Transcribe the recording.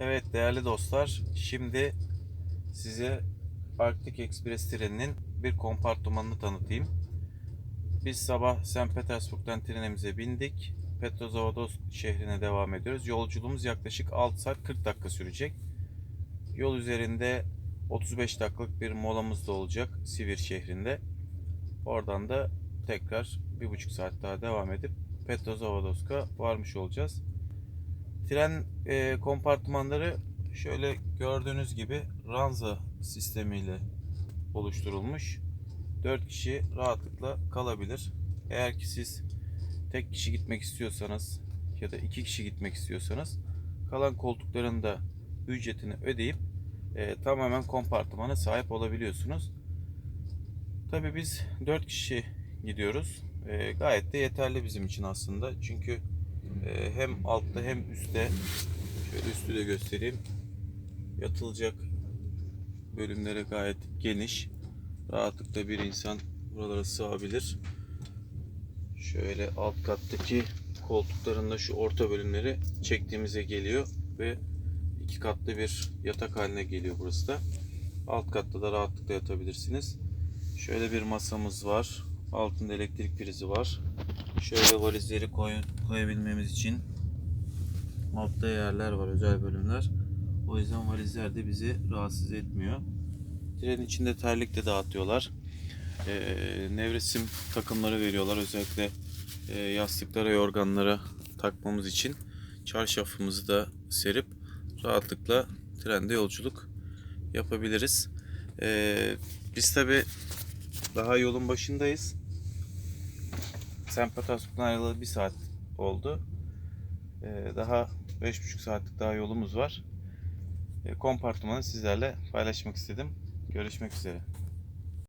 Evet değerli dostlar, şimdi size Arctic Express treninin bir kompartımanını tanıtayım. Biz sabah St. Petersburg'dan trenimize bindik. Petrozavodsk şehrine devam ediyoruz. Yolculuğumuz yaklaşık 6 saat 40 dakika sürecek. Yol üzerinde 35 dakikalık bir molamız da olacak Sivir şehrinde. Oradan da tekrar 1,5 saat daha devam edip Petrozavodsk'a varmış olacağız. Tren e, kompartmanları şöyle gördüğünüz gibi ranza sistemiyle oluşturulmuş. 4 kişi rahatlıkla kalabilir. Eğer ki siz tek kişi gitmek istiyorsanız ya da iki kişi gitmek istiyorsanız kalan koltukların da ücretini ödeyip e, tamamen kompartmana sahip olabiliyorsunuz. Tabii biz 4 kişi gidiyoruz. E, gayet de yeterli bizim için aslında. Çünkü hem altta hem üstte. Şöyle üstü de göstereyim. Yatılacak bölümlere gayet geniş. Rahatlıkla bir insan buralara sığabilir. Şöyle alt kattaki koltukların da şu orta bölümleri çektiğimize geliyor ve iki katlı bir yatak haline geliyor burası da. Alt katta da rahatlıkla yatabilirsiniz. Şöyle bir masamız var. Altında elektrik prizi var Şöyle valizleri koy, koyabilmemiz için altta yerler var, özel bölümler. O yüzden valizler de bizi rahatsız etmiyor. Trenin içinde terlik de dağıtıyorlar. Ee, nevresim takımları veriyorlar. Özellikle e, yastıklara, yorganlara takmamız için. Çarşafımızı da serip rahatlıkla trende yolculuk yapabiliriz. Ee, biz tabi daha yolun başındayız. St. Petersburg'dan ayrılalı bir saat oldu. Ee, daha 5,5 saatlik daha yolumuz var. Ee, kompartımanı sizlerle paylaşmak istedim. Görüşmek üzere.